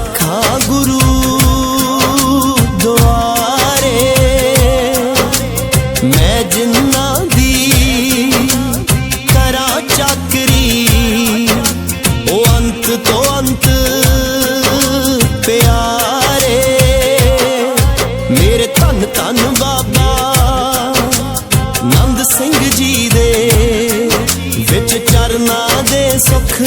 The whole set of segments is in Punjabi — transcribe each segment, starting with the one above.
ਆਖਾ ਗੁਰੂ ਦੁਆਰੇ। ਮੈਂ ਜਿੰਨਾ ਦੀ ਕਰਾ ਚੱਕਰੀ, ਉਹ ਅੰਤ ਤੋਂ ਅੰਤ ਪਿਆਰੇ। ਮੇਰੇ ਧੰਨ ਧੰਨ ਬਾਬਾ ਨੰਦ ਸਿੰਘ ਜੀ ਦੇ ਵਿੱਚ ਚਰਨਾ ਦੇ ਸੁਖ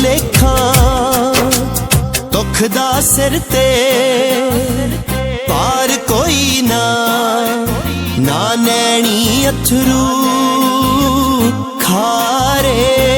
ਲੇਖਾਂ ਦੁੱਖ ਦਾ ਸਿਰ ਤੇ ਪਾਰ ਕੋਈ ਨਾ। ਨਾ ਨੈਣੀ ਅਥਰੂ ਖਾਰੇ।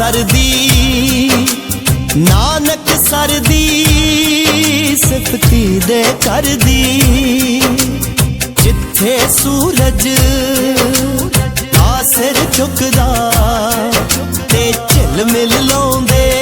ਸਰਦੀ ਨਾਨਕ ਸਰਦੀ ਸਿਫਤੀ ਦੇ ਕਰਦੀ। ਜਿੱਥੇ ਸੂਰਜ ਆਸਰ ਝੁਕਦਾ ਤੇ ਝਿਲ ਮਿਲ ਲਾਉਂਦੇ।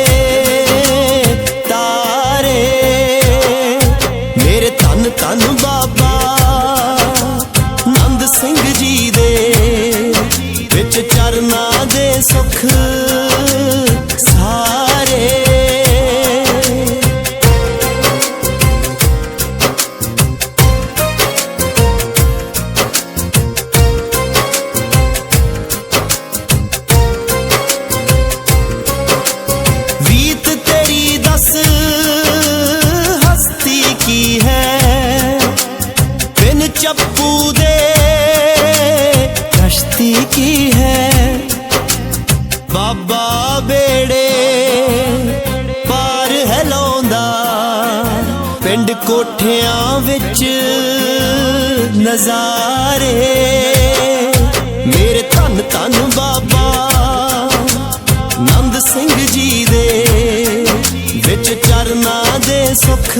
ਕੀ ਹੈ? ਬਾਬਾ ਬੇੜੇ ਪਾਰ ਹੈ ਲਾਉਂਦਾ। ਪਿੰਡ ਕੋਠਿਆਂ ਵਿੱਚ ਨਜ਼ਾਰੇ। ਮੇਰੇ ਧੰਨ ਧੰਨ ਬਾਬਾ ਨੰਦ ਸਿੰਘ ਜੀ ਦੇ ਵਿੱਚ ਚਰਨਾਂ ਦੇ ਸੁਖ